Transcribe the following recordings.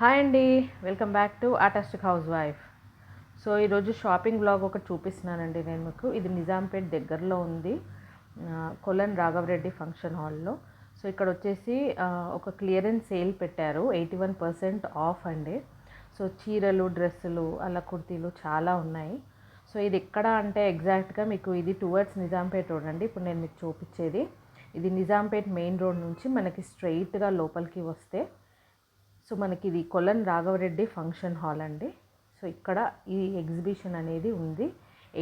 Hi అండి welcome back to artistic housewife. So ఈరోజు shopping blog ఒకటి చూపిస్తున్నానండి నేను మీకు. ఇది నిజాంపేట్ దగ్గరలో ఉంది కొలన్ రాఘవరెడ్డి ఫంక్షన్ హాల్లో. సో ఇక్కడ వచ్చేసి ఒక క్లియరెన్స్ సేల్ పెట్టారు ఎయిటీ వన్ పర్సెంట్ ఆఫ్ అండి. సో చీరలు డ్రెస్సులు అలా కుర్తీలు చాలా ఉన్నాయి. సో ఇది ఎక్కడ అంటే ఎగ్జాక్ట్గా మీకు ఇది టువర్డ్స్ నిజాంపేట్ రోడ్ అండి. ఇప్పుడు నేను మీకు చూపించేది. ఇది నిజాంపేట్ మెయిన్ రోడ్ నుంచి మనకి స్ట్రైట్గా లోపలికి వస్తే సో మనకి ఇది కొలన్ రాఘవరెడ్డి ఫంక్షన్ హాల్ అండి. సో ఇక్కడ ఈ ఎగ్జిబిషన్ అనేది ఉంది.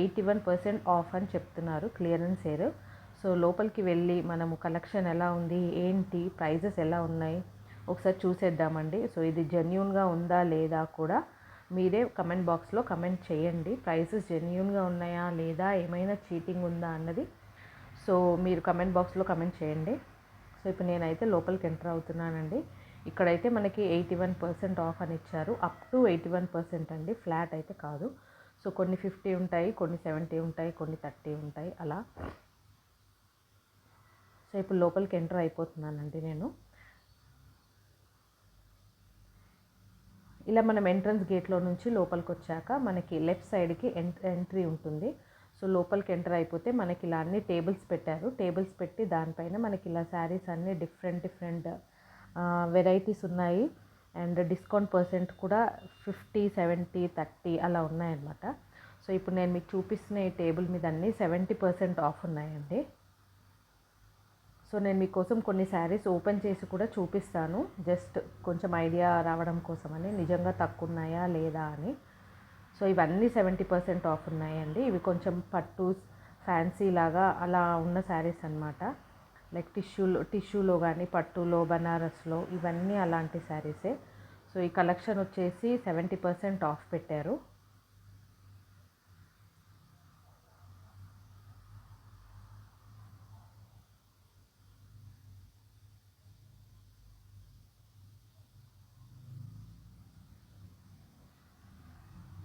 ఎయిటీ వన్ పర్సెంట్ ఆఫ్ అని చెప్తున్నారు క్లియరెన్స్ సేర్ సో లోపలికి వెళ్ళి మనము కలెక్షన్ ఎలా ఉంది ఏంటి ప్రైజెస్ ఎలా ఉన్నాయి ఒకసారి చూసేద్దామండి. సో ఇది జెన్యున్గా ఉందా లేదా కూడా మీరే కమెంట్ బాక్స్లో కమెంట్ చేయండి. ప్రైసెస్ జెన్యున్గా ఉన్నాయా లేదా ఏమైనా చీటింగ్ ఉందా అన్నది సో మీరు కమెంట్ బాక్స్లో కమెంట్ చేయండి. సో ఇప్పుడు నేనైతే లోపలికి ఎంటర్ అవుతున్నానండి. ఇక్కడైతే మనకి ఎయిటీ వన్ పర్సెంట్ ఆఫ్ అని ఇచ్చారు. Up to eighty one percent అండి. ఫ్లాట్ అయితే కాదు. సో కొన్ని ఫిఫ్టీ ఉంటాయి కొన్ని సెవెంటీ ఉంటాయి కొన్ని థర్టీ ఉంటాయి. అలా సో ఇప్పుడు లోపలికి ఎంటర్ అయిపోతున్నానండి నేను. ఇలా మనం ఎంట్రన్స్ గేట్లో నుంచి లోపలికి వచ్చాక మనకి లెఫ్ట్ సైడ్కి ఎంట్రీ ఉంటుంది. సో లోపలికి ఎంటర్ అయిపోతే మనకి ఇలా అన్ని టేబుల్స్ పెట్టారు. టేబుల్స్ పెట్టి దానిపైన మనకి ఇలా శారీస్ అన్నీ డిఫరెంట్ డిఫరెంట్ వెరైటీస్ ఉన్నాయి. అండ్ డిస్కౌంట్ పర్సెంట్ కూడా ఫిఫ్టీ సెవెంటీ థర్టీ అలా ఉన్నాయన్నమాట. సో ఇప్పుడు నేను మీకు చూపిస్తున్న ఈ టేబుల్ మీద అన్నీ సెవెంటీ పర్సెంట్ ఆఫ్ ఉన్నాయండి. సో నేను మీకోసం కొన్ని శారీస్ ఓపెన్ చేసి కూడా చూపిస్తాను. జస్ట్ కొంచెం ఐడియా రావడం కోసమని నిజంగా తక్కువ ఉన్నాయా లేదా అని. సో ఇవన్నీ సెవెంటీ పర్సెంట్ ఆఫ్ ఉన్నాయండి. ఇవి కొంచెం పట్టు ఫ్యాన్సీ లాగా అలా ఉన్న శారీస్ అనమాట లైక్ టిష్యూలో టిష్యూలో కానీ పట్టులో బనారస్లో ఇవన్నీ అలాంటి శారీసే సో ఈ కలెక్షన్ వచ్చేసి సెవెంటీ పర్సెంట్ ఆఫ్ పెట్టారు.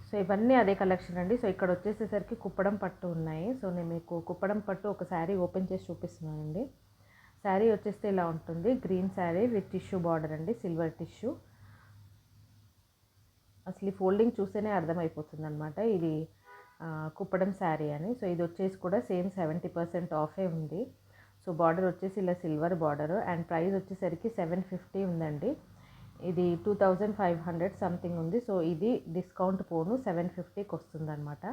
సో ఇవన్నీ అదే కలెక్షన్ అండి. సో ఇక్కడ వచ్చేసేసరికి కుప్పడం పట్టు ఉన్నాయి. సో నేను మీకు కుప్పడం పట్టు ఒక శారీ ఓపెన్ చేసి చూపిస్తున్నానండి. శారీ వచ్చేస్తే ఇలా ఉంటుంది. Green sari with tissue border అండి. Silver tissue. అసలు ఈ ఫోల్డింగ్ చూస్తేనే అర్థమైపోతుంది అనమాట ఇది కుప్పడం శారీ అని. సో ఇది వచ్చేసి కూడా సేమ్ సెవెంటీ పర్సెంట్ ఆఫే ఉంది. సో బార్డర్ వచ్చేసి ఇలా సిల్వర్ బార్డర్. అండ్ ప్రైస్ వచ్చేసరికి సెవెన్ ఫిఫ్టీ ఉందండి. ఇది two thousand five hundred something ఉంది. సో ఇది డిస్కౌంట్ పోను సెవెన్ ఫిఫ్టీకి వస్తుందన్నమాట.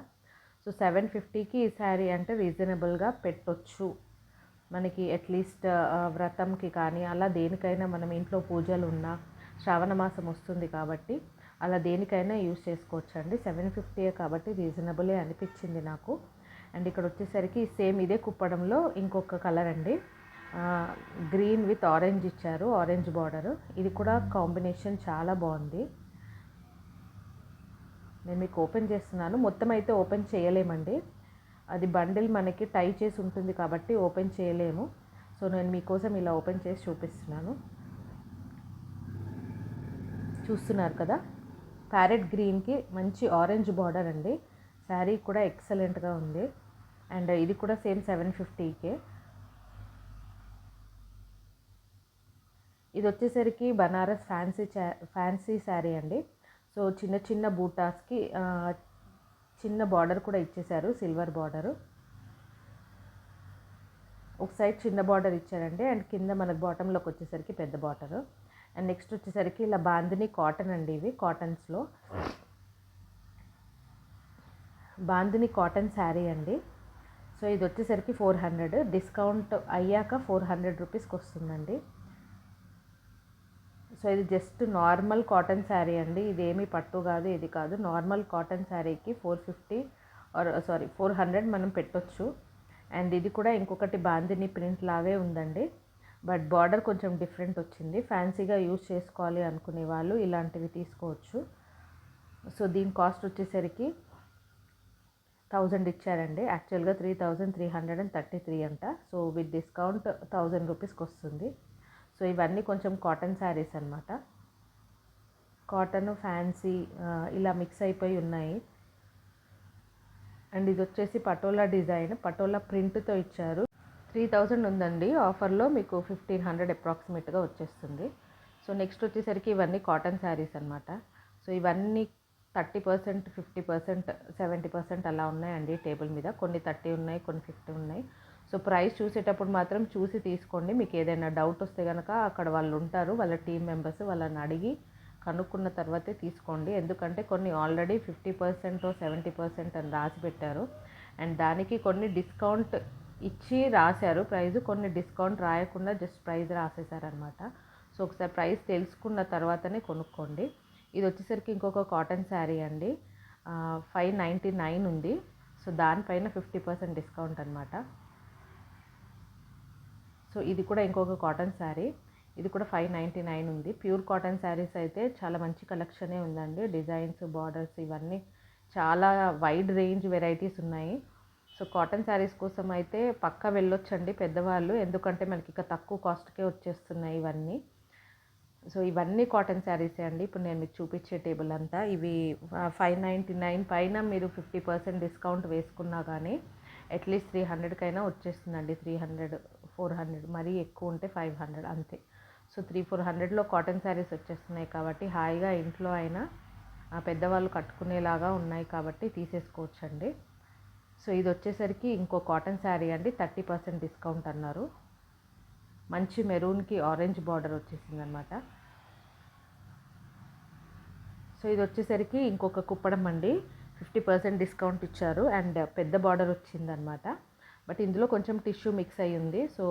సో సెవెన్ ఫిఫ్టీకి ఈ శారీ అంటే రీజనబుల్గా పెట్టొచ్చు. మనకి అట్లీస్ట్ వ్రతంకి కానీ అలా దేనికైనా మనం ఇంట్లో పూజలు ఉన్నా శ్రావణ మాసం వస్తుంది కాబట్టి అలా దేనికైనా యూజ్ చేసుకోవచ్చు అండి సెవెన్ ఫిఫ్టీయే కాబట్టి రీజనబులే అనిపించింది నాకు. అండ్ ఇక్కడ వచ్చేసరికి సేమ్ ఇదే కుప్పడంలో ఇంకొక కలర్ అండి. గ్రీన్ విత్ ఆరెంజ్ ఇచ్చారు ఆరెంజ్ బార్డర్ ఇది కూడా కాంబినేషన్ చాలా బాగుంది. నేను మీకు ఓపెన్ చేస్తున్నాను. మొత్తం అయితే ఓపెన్ చేయలేమండి. అది బండిల్ మనకి టై చేసి ఉంటుంది కాబట్టి ఓపెన్ చేయలేము. సో నేను మీకోసం ఇలా ఓపెన్ చేసి చూపిస్తున్నాను. చూస్తున్నారు కదా? ప్యారెట్ గ్రీన్కి మంచి ఆరెంజ్ బార్డర్ అండి. శారీ కూడా ఎక్సలెంట్గా ఉంది. అండ్ ఇది కూడా సేమ్ సెవెన్ ఫిఫ్టీకే. ఇది వచ్చేసరికి బనారస్ ఫ్యాన్సీ ఫ్యాన్సీ శారీ అండి. సో చిన్న చిన్న బూటాస్కి చిన్న బార్డర్ కూడా ఇచ్చేశారు సిల్వర్ బార్డరు. ఒక సైడ్ చిన్న బార్డర్ ఇచ్చారండి అండ్ కింద మనకు బాటంలోకి వచ్చేసరికి పెద్ద బార్డరు. అండ్ నెక్స్ట్ వచ్చేసరికి ఇలా బాందిని కాటన్ అండి ఇవి కాటన్స్లో బాందిని కాటన్ శారీ అండి. సో ఇది వచ్చేసరికి ఫోర్ హండ్రెడ్ డిస్కౌంట్ అయ్యాక ఫోర్ హండ్రెడ్ రూపీస్కి వస్తుందండి. సో ఇది జస్ట్ నార్మల్ కాటన్ శారీ అండి. ఇదేమీ పట్టు కాదు ఇది కాదు. నార్మల్ కాటన్ శారీకి four fifty or sorry four hundred మనం పెట్టొచ్చు. అండ్ ఇది కూడా ఇంకొకటి బాందిని ప్రింట్ లాగే ఉందండి. బట్ బార్డర్ కొంచెం డిఫరెంట్ వచ్చింది. ఫ్యాన్సీగా యూజ్ చేసుకోవాలి అనుకునే వాళ్ళు ఇలాంటివి తీసుకోవచ్చు. సో దీని కాస్ట్ వచ్చేసరికి థౌజండ్ ఇచ్చారండి. యాక్చువల్గా three thousand three hundred and thirty three అంట. సో విత్ డిస్కౌంట్ థౌజండ్ రూపీస్కి వస్తుంది. సో ఇవన్నీ కొంచెం కాటన్ శారీస్ అనమాట కాటన్ ఫ్యాన్సీ ఇలా మిక్స్ అయిపోయి ఉన్నాయి. అండ్ ఇది వచ్చేసి పటోలా డిజైన్ పటోలా ప్రింట్తో ఇచ్చారు. త్రీ థౌజండ్ ఉందండి ఆఫర్లో మీకు ఫిఫ్టీన్ హండ్రెడ్ అప్రాక్సిమేట్గా వచ్చేస్తుంది. సో నెక్స్ట్ వచ్చేసరికి ఇవన్నీ కాటన్ శారీస్ అనమాట సో ఇవన్నీ thirty percent fifty percent seventy percent అలా ఉన్నాయండి టేబుల్ మీద. కొన్ని థర్టీ ఉన్నాయి కొన్ని ఫిఫ్టీ ఉన్నాయి. సో ప్రైస్ చూసేటప్పుడు మాత్రం చూసి తీసుకోండి. మీకు ఏదైనా డౌట్ వస్తే కనుక అక్కడ వాళ్ళు ఉంటారు. వాళ్ళ టీం మెంబర్స్ వాళ్ళని అడిగి కనుక్కున్న తర్వాతే తీసుకోండి. ఎందుకంటే కొన్ని already fifty percent seventy percent అని రాసి పెట్టారు. అండ్ దానికి కొన్ని డిస్కౌంట్ ఇచ్చి రాశారు. ప్రైస్ కొన్ని డిస్కౌంట్ రాయకుండా జస్ట్ ప్రైస్ రాసేసారనమాట సో ఒకసారి ప్రైస్ తెలుసుకున్న తర్వాతనే కొనుక్కోండి. ఇది వచ్చేసరికి ఇంకొక కాటన్ శారీ అండి. ఫైవ్ నైంటీ నైన్ ఉంది. సో దానిపైన ఫిఫ్టీ పర్సెంట్ డిస్కౌంట్ అనమాట సో ఇది కూడా ఇంకొక కాటన్ శారీ ఇది కూడా ఫైవ్ నైంటీ నైన్ ఉంది. ప్యూర్ కాటన్ శారీస్ అయితే చాలా మంచి కలెక్షనే ఉందండి. డిజైన్స్ బార్డర్స్ ఇవన్నీ చాలా వైడ్ రేంజ్ వెరైటీస్ ఉన్నాయి. సో కాటన్ శారీస్ కోసం అయితే పక్కా వెళ్ళొచ్చండి పెద్దవాళ్ళు. ఎందుకంటే మనకి ఇక తక్కువ కాస్ట్కే వచ్చేస్తున్నాయి ఇవన్నీ. సో ఇవన్నీ కాటన్ శారీసే అండి. ఇప్పుడు నేను మీకు చూపించే టేబుల్ అంతా. ఇవి ఫైవ్ నైంటీ నైన్ పైన మీరు ఫిఫ్టీ పర్సెంట్ డిస్కౌంట్ వేసుకున్నా కానీ అట్లీస్ట్ త్రీ హండ్రెడ్కైనా వచ్చేస్తుందండి. త్రీ హండ్రెడ్ ఫోర్ హండ్రెడ్ మరీ ఎక్కువ ఉంటే ఫైవ్ హండ్రెడ్ అంతే. సో త్రీ ఫోర్ హండ్రెడ్లో కాటన్ శారీస్ వచ్చేస్తున్నాయి కాబట్టి హాయిగా ఇంట్లో అయినా ఆ పెద్దవాళ్ళు కట్టుకునేలాగా ఉన్నాయి కాబట్టి తీసేసుకోవచ్చండి. సో ఇది వచ్చేసరికి ఇంకో కాటన్ శారీ అండి థర్టీ పర్సెంట్ డిస్కౌంట్ అన్నారు. మంచి మెరూన్కి ఆరెంజ్ బార్డర్ వచ్చేసింది అనమాట సో ఇది వచ్చేసరికి ఇంకొక కుప్పడం అండి ఫిఫ్టీ పర్సెంట్ డిస్కౌంట్ ఇచ్చారు. అండ్ పెద్ద బార్డర్ వచ్చిందనమాట. బట్ ఇందులో కొంచెం టిష్యూ మిక్స్ అయ్యి ఉంది. సో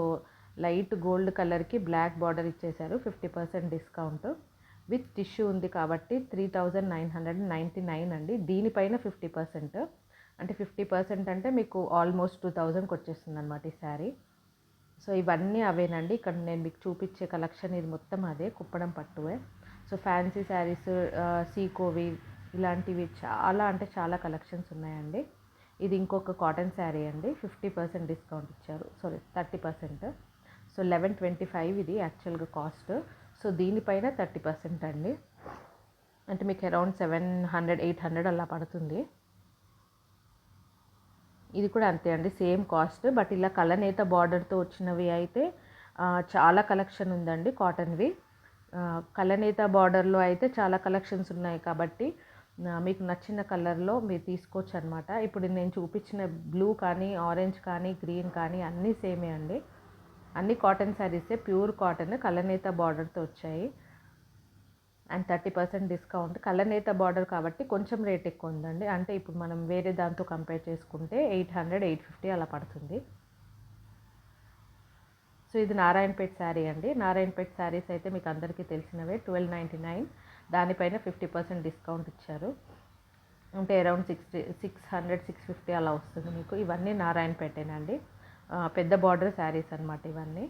లైట్ గోల్డ్ కలర్కి బ్లాక్ బార్డర్ ఇచ్చేశారు fifty percent discount. With tissue ఉంది కాబట్టి three thousand nine hundred ninety nine అండి. దీనిపైన ఫిఫ్టీ పర్సెంట్. అంటే ఫిఫ్టీ పర్సెంట్ అంటే మీకు ఆల్మోస్ట్ టూ థౌజండ్కి వచ్చేస్తుంది అనమాట ఈ శారీ. సో ఇవన్నీ అవేనండి. ఇక్కడ నేను మీకు చూపించే కలెక్షన్ ఇది మొత్తం అదే కుప్పడం పట్టువే. సో ఫ్యాన్సీ శారీస్ సీకోవి ఇలాంటివి చాలా అంటే చాలా కలెక్షన్స్ ఉన్నాయండి. ఇది ఇంకొక కాటన్ శారీ అండి. ఫిఫ్టీ పర్సెంట్ డిస్కౌంట్ ఇచ్చారు. Sorry thirty percent so eleven twenty five ఇది యాక్చువల్గా కాస్ట్ సో దీనిపైన థర్టీ పర్సెంట్ అండి. అంటే మీకు around seven hundred eight hundred అలా పడుతుంది. ఇది కూడా అంతే అండి సేమ్ కాస్ట్ బట్ ఇలా కలనేత బార్డర్తో వచ్చినవి అయితే చాలా కలెక్షన్ ఉందండి కాటన్వి కలనేత బార్డర్లో అయితే చాలా కలెక్షన్స్ ఉన్నాయి కాబట్టి మీకు నచ్చిన కలర్లో మీరు తీసుకోవచ్చు అనమాట ఇప్పుడు నేను చూపించిన బ్లూ కానీ ఆరెంజ్ కానీ గ్రీన్ కానీ అన్నీ సేమే అండి. అన్ని కాటన్ శారీసే ప్యూర్ కాటన్ కలనేత బార్డర్తో వచ్చాయి. And thirty percent discount. కలనేత border కాబట్టి కొంచెం రేట్ ఎక్కువ ఉందండి. అంటే ఇప్పుడు మనం వేరే దాంతో కంపేర్ చేసుకుంటే ఎయిట్ హండ్రెడ్ ఎయిట్ ఫిఫ్టీ అలా పడుతుంది. సో ఇది నారాయణపేట్ శారీ అండి. నారాయణపేట్ శారీస్ అయితే మీకు అందరికీ తెలిసినవే ట్వెల్వ్ నైంటీ నైన్. దానిపైన ఫిఫ్టీ పర్సెంట్ డిస్కౌంట్ ఇచ్చారు. అంటే around sixty six hundred six fifty అలా వస్తుంది మీకు. ఇవన్నీ నారాయణపేటేనండి పెద్ద బార్డర్ శారీస్ అనమాట ఇవన్నీ.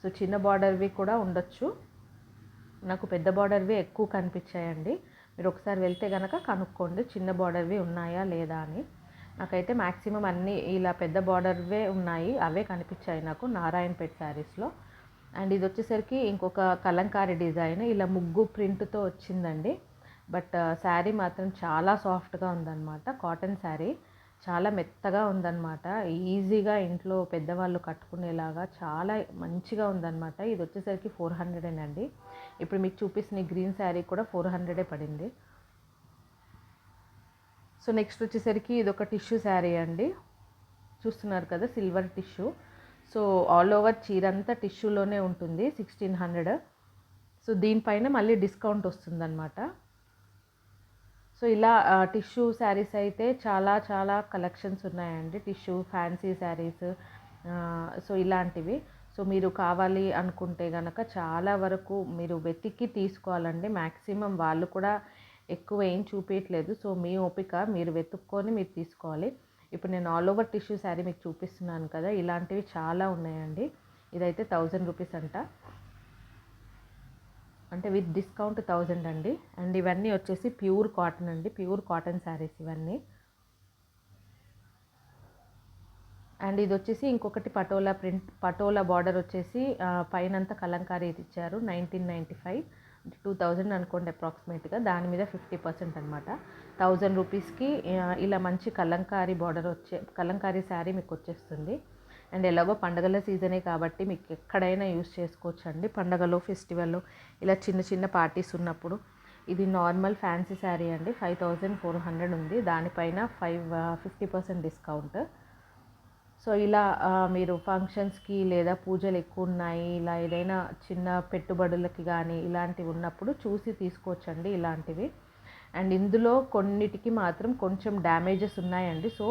సో చిన్న బార్డర్వి కూడా ఉండొచ్చు. నాకు పెద్ద బార్డర్వి ఎక్కువ కనిపించాయండి. మీరు ఒకసారి వెళ్తే కనుక కనుక్కోండి చిన్న బార్డర్వి ఉన్నాయా లేదా అని. నాకైతే మ్యాక్సిమం అన్నీ ఇలా పెద్ద బార్డర్వే ఉన్నాయి అవే కనిపించాయి నాకు నారాయణపేట్ శారీస్లో. అండ్ ఇది వచ్చేసరికి ఇంకొక కలంకారీ డిజైన్. ఇలా ముగ్గు ప్రింట్తో వచ్చిందండి. బట్ శారీ మాత్రం చాలా సాఫ్ట్గా ఉందన్నమాట. కాటన్ శారీ. చాలా మెత్తగా ఉందన్నమాట. ఈజీగా ఇంట్లో పెద్దవాళ్ళు కట్టుకునేలాగా చాలా మంచిగా ఉందన్నమాట. ఇది వచ్చేసరికి ఫోర్ హండ్రెడేనండి ఇప్పుడు మీకు చూపిస్తున్న గ్రీన్ శారీ కూడా ఫోర్ హండ్రెడే పడింది. సో నెక్స్ట్ వచ్చేసరికి ఇది ఒక టిష్యూ శారీ అండి. చూస్తున్నారు కదా silver tissue. So all over చీర అంతా టిష్యూలోనే ఉంటుంది సిక్స్టీన్ హండ్రెడ్ సో దీనిపైన మళ్ళీ డిస్కౌంట్ వస్తుందన్నమాట. సో ఇలా టిష్యూ శారీస్ అయితే చాలా చాలా కలెక్షన్స్ ఉన్నాయండి. టిష్యూ ఫ్యాన్సీ శారీస్ సో ఇలాంటివి. సో మీరు కావాలి అనుకుంటే కనుక చాలా వరకు మీరు వెతికి తీసుకోవాలండి. మ్యాక్సిమం వాళ్ళు కూడా ఎక్కువ ఏం చూపించట్లేదు సో మీ ఓపిక మీరు వెతుక్కొని మీరు తీసుకోవాలి. ఇప్పుడు నేను ఆల్ ఓవర్ టిష్యూ శారీ మీకు చూపిస్తున్నాను కదా ఇలాంటివి చాలా ఉన్నాయండి. ఇదైతే థౌజండ్ రూపీస్ అంట. అంటే విత్ డిస్కౌంట్ థౌజండ్ అండి. అండ్ ఇవన్నీ వచ్చేసి ప్యూర్ కాటన్ అండి. ప్యూర్ కాటన్ శారీస్ ఇవన్నీ. అండ్ ఇది వచ్చేసి ఇంకొకటి పటోలా ప్రింట్ పటోలా బార్డర్ వచ్చేసి పైనంతా కలంకారీ ఇచ్చారు nineteen ninety five two thousand అనుకోండి అప్రాక్సిమేట్గా దాని మీద ఫిఫ్టీ పర్సెంట్ అనమాట థౌజండ్ రూపీస్కి ఇలా మంచి కలంకారీ బార్డర్ వచ్చే కలంకారీ శారీ మీకు వచ్చేస్తుంది అండ్ ఎలాగో పండగల సీజనే కాబట్టి మీకు ఎక్కడైనా యూస్ చేసుకోవచ్చు అండి పండగలో ఫెస్టివల్లో ఇలా చిన్న చిన్న పార్టీస్ ఉన్నప్పుడు ఇది నార్మల్ ఫ్యాన్సీ శారీ అండి. ఫైవ్ థౌజండ్ ఫోర్ హండ్రెడ్ ఉంది. దానిపైన five fifty percent discount. So ఇలా మీరు ఫంక్షన్స్కి లేదా పూజలు ఎక్కువ ఉన్నాయి ఇలా ఏదైనా చిన్న పెట్టుబడులకి కానీ ఇలాంటివి ఉన్నప్పుడు చూసి తీసుకోవచ్చండి ఇలాంటివి. అండ్ ఇందులో కొన్నిటికి మాత్రం కొంచెం డ్యామేజెస్ ఉన్నాయండి. సో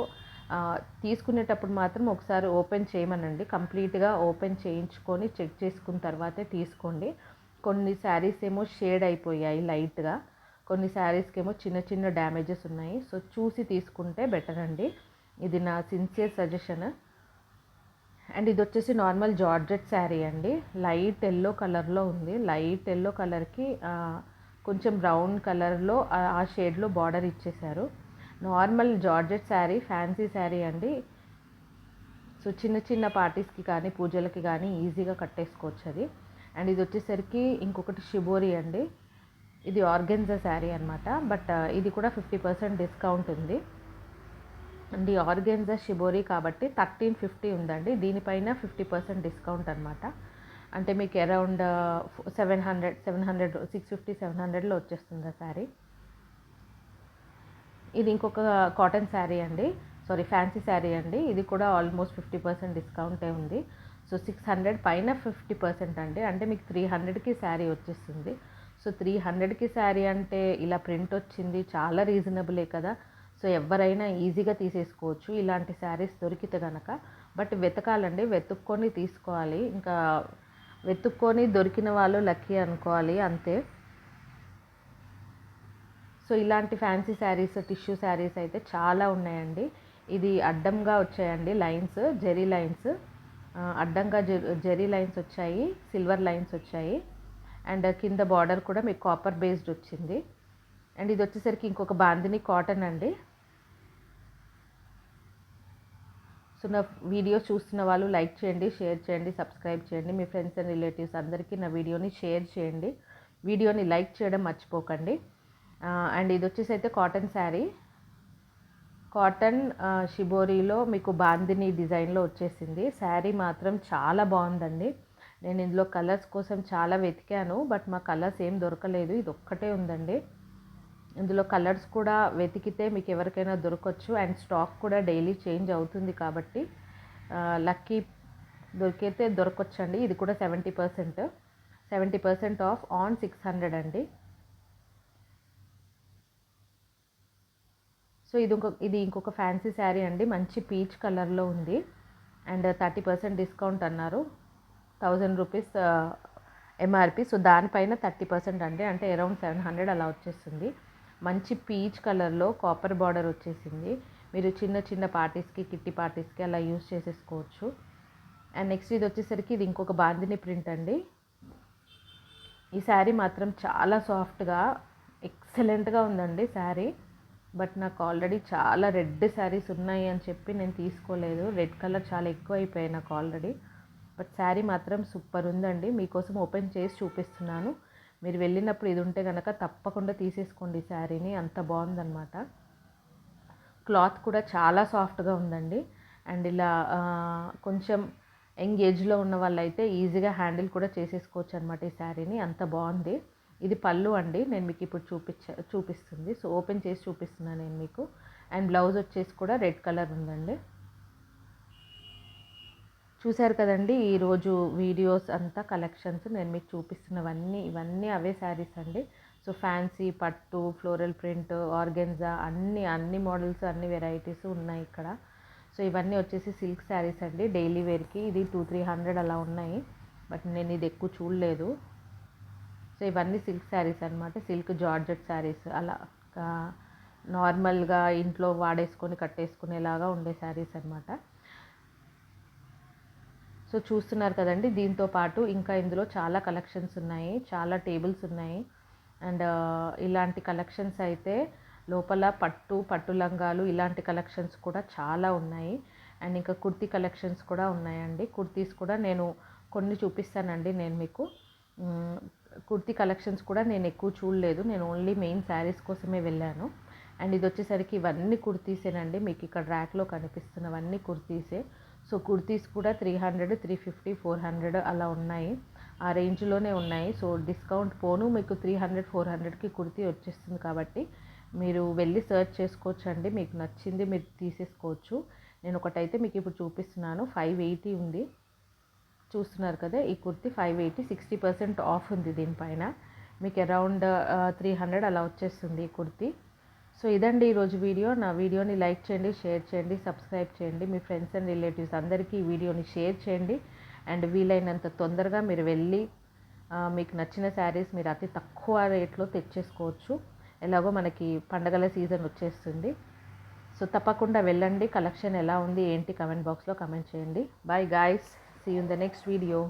తీసుకునేటప్పుడు మాత్రం ఒకసారి ఓపెన్ చేయమనండి. కంప్లీట్గా ఓపెన్ చేయించుకొని చెక్ చేసుకున్న తర్వాతే తీసుకోండి. కొన్ని శారీస్ ఏమో షేడ్ అయిపోయాయి లైట్గా. కొన్ని శారీస్కి ఏమో చిన్న చిన్న డ్యామేజెస్ ఉన్నాయి. సో చూసి తీసుకుంటే బెటర్ అండి. ఇది నా సిన్సియర్ సజెషన్. అండ్ ఇది వచ్చేసి నార్మల్ జార్జెట్ శారీ అండి. లైట్ ఎల్లో కలర్లో ఉంది. లైట్ ఎల్లో కలర్కి కొంచెం బ్రౌన్ కలర్లో ఆ షేడ్లో బార్డర్ ఇచ్చేశారు. Normal georgette sari fancy sari అండి. సో చిన్న చిన్న పార్టీస్కి కానీ పూజలకి కానీ ఈజీగా కట్టేసుకోవచ్చు అది. అండ్ ఇది వచ్చేసరికి ఇంకొకటి షిబోరి అండి. ఇది ఆర్గెన్జా శారీ అనమాట బట్ ఇది కూడా ఫిఫ్టీ పర్సెంట్ డిస్కౌంట్ ఉంది. అండ్ ఈ ఆర్గెన్జా షిబోరి కాబట్టి థర్టీన్ ఫిఫ్టీ ఉందండి. దీనిపైన ఫిఫ్టీ పర్సెంట్ డిస్కౌంట్ అనమాట అంటే మీకు around seven hundred seven hundred six fifty seven హండ్రెడ్లో వచ్చేస్తుంది ఆ శారీ ఇది ఇంకొక కాటన్ శారీ అండి. సారీ ఫ్యాన్సీ శారీ అండి. ఇది కూడా ఆల్మోస్ట్ ఫిఫ్టీ పర్సెంట్ డిస్కౌంటే ఉంది. సో సిక్స్ హండ్రెడ్ పైన ఫిఫ్టీ పర్సెంట్ అండి. అంటే మీకు త్రీ హండ్రెడ్కి శారీ వచ్చేస్తుంది. సో త్రీ హండ్రెడ్కి శారీ అంటే ఇలా ప్రింట్ వచ్చింది చాలా రీజనబులే కదా. సో ఎవరైనా ఈజీగా తీసేసుకోవచ్చు. ఇలాంటి శారీస్ దొరికితే కనుక బట్ వెతకాలండి వెతుక్కొని తీసుకోవాలి. ఇంకా వెతుక్కొని దొరికిన వాళ్ళు లక్కీ అనుకోవాలి అంతే. సో ఇలాంటి ఫ్యాన్సీ శారీస్ టిష్యూ శారీస్ అయితే చాలా ఉన్నాయండి. ఇది అడ్డంగా వచ్చాయండి లైన్స్ జెరీ లైన్స్. అడ్డంగా జెరీ లైన్స్ వచ్చాయి సిల్వర్ లైన్స్ వచ్చాయి. అండ్ కింద బార్డర్ కూడా మీకు కాపర్ బేస్డ్ వచ్చింది. అండ్ ఇది వచ్చేసరికి ఇంకొక బాందిని కాటన్ అండి. సో నా వీడియో చూస్తున్న వాళ్ళు లైక్ చేయండి షేర్ చేయండి సబ్స్క్రైబ్ చేయండి. మీ ఫ్రెండ్స్ అండ్ రిలేటివ్స్ అందరికీ నా వీడియోని షేర్ చేయండి. వీడియోని లైక్ చేయడం మర్చిపోకండి. అండ్ ఇది వచ్చేసి అయితే కాటన్ శారీ. కాటన్ షిబోరీలో మీకు బాందిని డిజైన్లో వచ్చేసింది. శారీ మాత్రం చాలా బాగుందండి. నేను ఇందులో కలర్స్ కోసం చాలా వెతికాను బట్ మా కలర్స్ ఏం దొరకలేదు. ఇది ఒక్కటే ఉందండి. ఇందులో కలర్స్ కూడా వెతికితే మీకు ఎవరికైనా దొరకవచ్చు అండ్ స్టాక్ కూడా డైలీ చేంజ్ అవుతుంది కాబట్టి లక్కీ దొరికితే దొరకొచ్చండి. ఇది కూడా seventy percent. Seventy percent off on six hundred అండి. సో ఇది ఇంకొక ఇది ఇంకొక ఫ్యాన్సీ శారీ అండి. మంచి పీచ్ కలర్లో ఉంది. అండ్ థర్టీ పర్సెంట్ డిస్కౌంట్ అన్నారు. థౌజండ్ రూపీస్ ఎంఆర్పి సో దానిపైన థర్టీ పర్సెంట్ అండి. అంటే అరౌండ్ సెవెన్ హండ్రెడ్ అలా వచ్చేస్తుంది. మంచి పీచ్ కలర్లో కాపర్ బార్డర్ వచ్చేసింది. మీరు చిన్న చిన్న పార్టీస్కి కిట్టి పార్టీస్కి అలా యూస్ చేసేసుకోవచ్చు. అండ్ నెక్స్ట్ ఇది వచ్చేసరికి ఇది ఇంకొక బాందిని ప్రింట్ అండి. ఈ శారీ మాత్రం చాలా సాఫ్ట్గా ఎక్సలెంట్గా ఉందండి శారీ. బట్ నాకు ఆల్రెడీ చాలా రెడ్ శారీస్ ఉన్నాయి అని చెప్పి నేను తీసుకోలేదు. రెడ్ కలర్ చాలా ఎక్కువ అయిపోయాయి నాకు ఆల్రెడీ. బట్ శారీ మాత్రం సూపర్ ఉందండి. మీకోసం ఓపెన్ చేసి చూపిస్తున్నాను. మీరు వెళ్ళినప్పుడు ఇది ఉంటే కనుక తప్పకుండా తీసేసుకోండి ఈ శారీని. అంత బాగుందనమాట క్లాత్ కూడా చాలా సాఫ్ట్గా ఉందండి. అండ్ ఇలా కొంచెం యంగ్ ఏజ్లో ఉన్న వాళ్ళైతే ఈజీగా హ్యాండిల్ కూడా చేసేసుకోవచ్చు అనమాట ఈ శారీని. అంత బాగుంది. ఇది పళ్ళు అండి. నేను మీకు ఇప్పుడు చూపించ చూపిస్తుంది. సో ఓపెన్ చేసి చూపిస్తున్నాను నేను మీకు. అండ్ బ్లౌజ్ వచ్చేసి కూడా రెడ్ కలర్ ఉందండి. చూశారు కదండి ఈరోజు వీడియోస్ అంతా కలెక్షన్స్ నేను మీకు చూపిస్తున్నవన్నీ ఇవన్నీ అవే శారీస్ అండి. సో ఫ్యాన్సీ పట్టు ఫ్లోరల్ ప్రింట్ ఆర్గెన్జా అన్ని అన్ని మోడల్స్ అన్ని వెరైటీస్ ఉన్నాయి ఇక్కడ. సో ఇవన్నీ వచ్చేసి సిల్క్ శారీస్ అండి. డైలీ వేర్కి ఇది టూ త్రీ హండ్రెడ్ అలా ఉన్నాయి. బట్ నేను ఇది ఎక్కువ చూడలేదు. సో ఇవన్నీ సిల్క్ శారీస్ అనమాట సిల్క్ జార్జెట్ శారీస్ అలా నార్మల్గా ఇంట్లో వాడేసుకొని కట్టేసుకునేలాగా ఉండే శారీస్ అనమాట సో చూస్తున్నారు కదండి దీంతో పాటు ఇంకా ఇందులో చాలా కలెక్షన్స్ ఉన్నాయి చాలా టేబుల్స్ ఉన్నాయి. అండ్ ఇలాంటి కలెక్షన్స్ అయితే లోపల పట్టు పట్టు లంగాలు ఇలాంటి కలెక్షన్స్ కూడా చాలా ఉన్నాయి. అండ్ ఇంకా కుర్తీ కలెక్షన్స్ కూడా ఉన్నాయండి. కుర్తీస్ కూడా నేను కొన్ని చూపిస్తానండి నేను మీకు. కుర్తీ కలెక్షన్స్ కూడా నేను ఎక్కువ చూడలేదు. నేను ఓన్లీ మెయిన్ శారీస్ కోసమే వెళ్ళాను. అండ్ ఇది వచ్చేసరికి ఇవన్నీ కుర్తీసేనండి. మీకు ఇక్కడ ర్యాక్లో కనిపిస్తున్నవన్నీ కుర్తీసే. సో కుర్తీస్ కూడా three hundred three fifty four hundred అలా ఉన్నాయి. ఆ రేంజ్లోనే ఉన్నాయి. సో డిస్కౌంట్ పోను. మీకు త్రీ హండ్రెడ్ ఫోర్ హండ్రెడ్కి కుర్తీ వచ్చేస్తుంది కాబట్టి మీరు వెళ్ళి సర్చ్ చేసుకోవచ్చు అండి మీకు నచ్చింది మీరు తీసేసుకోవచ్చు. నేను ఒకటైతే మీకు ఇప్పుడు చూపిస్తున్నాను. ఫైవ్ ఎయిటీ ఉంది. చూస్తున్నారు కదా ఈ kurti five eighty sixty percent off ఉంది దీనిపైన. మీకు అరౌండ్ త్రీ హండ్రెడ్ అలా వచ్చేస్తుంది ఈ కుర్తీ. సో ఇదండి ఈరోజు వీడియో. నా వీడియోని లైక్ చేయండి షేర్ చేయండి సబ్స్క్రైబ్ చేయండి. మీ ఫ్రెండ్స్ అండ్ రిలేటివ్స్ అందరికీ ఈ వీడియోని షేర్ చేయండి. అండ్ వీలైనంత తొందరగా మీరు వెళ్ళి మీకు నచ్చిన శారీస్ మీరు అతి తక్కువ రేట్లో తెచ్చేసుకోవచ్చు. ఎలాగో మనకి పండగల సీజన్ వచ్చేస్తుంది. సో తప్పకుండా వెళ్ళండి. కలెక్షన్ ఎలా ఉంది ఏంటి కమెంట్ బాక్స్లో కమెంట్ చేయండి. Bye guys see in the next video